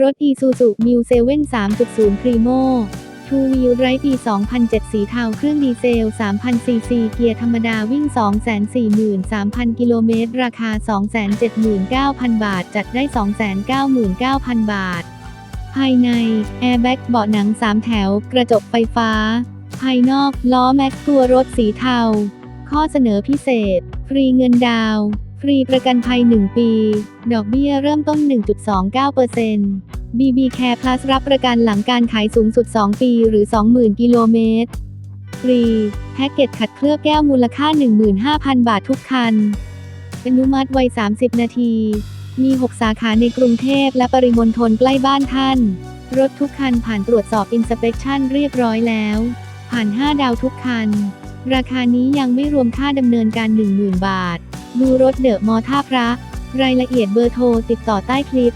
รถ Isuzu New 7 3.0 Primo Two Wheel Drive ปี2007 สีเทาเครื่องดีเซล 3,000 ซีซี เกียร์ธรรมดาวิ่ง 243,000 กิโลเมตร ราคา 279,000 บาท จัดได้ 299,000 บาท ภายใน แอร์แบ็กเบาะหนัง 3 แถว กระจกไฟฟ้า ภายนอก ล้อแม็กตัวรถสีเทา ข้อเสนอพิเศษ ฟรีเงินดาวน์ ฟรีประกันภัย 1 ปี ดอกเบี้ยเริ่มต้น 1.29% BB Care Plus รับประกันหลังการขายสูงสุด 2 ปีหรือ 20,000 กิโลเมตร ฟรี แพ็กเกจขัดเคลือบแก้วมูลค่า 15,000 บาททุกคัน อนุมัติไว 30 นาที มี 6 สาขาในกรุงเทพและปริมณฑลใกล้บ้านท่าน รถทุกคันผ่านตรวจสอบอินสเป t ชันเรียบร้อยแล้ว ผ่าน 5 ดาวทุกคัน ราคานี้ยังไม่รวมค่าดำเนินการ 10,000 บาท ดูรถเดอะมอท่าพระ รายละเอียดเบอร์โทรติดต่อใต้คลิป